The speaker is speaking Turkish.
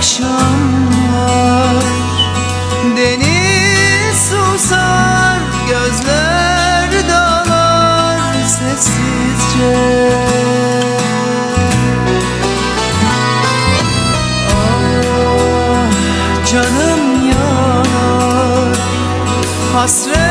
akşamlar Deniz susar Gözler dağlar Sessizce. Ah canım yanar Hasret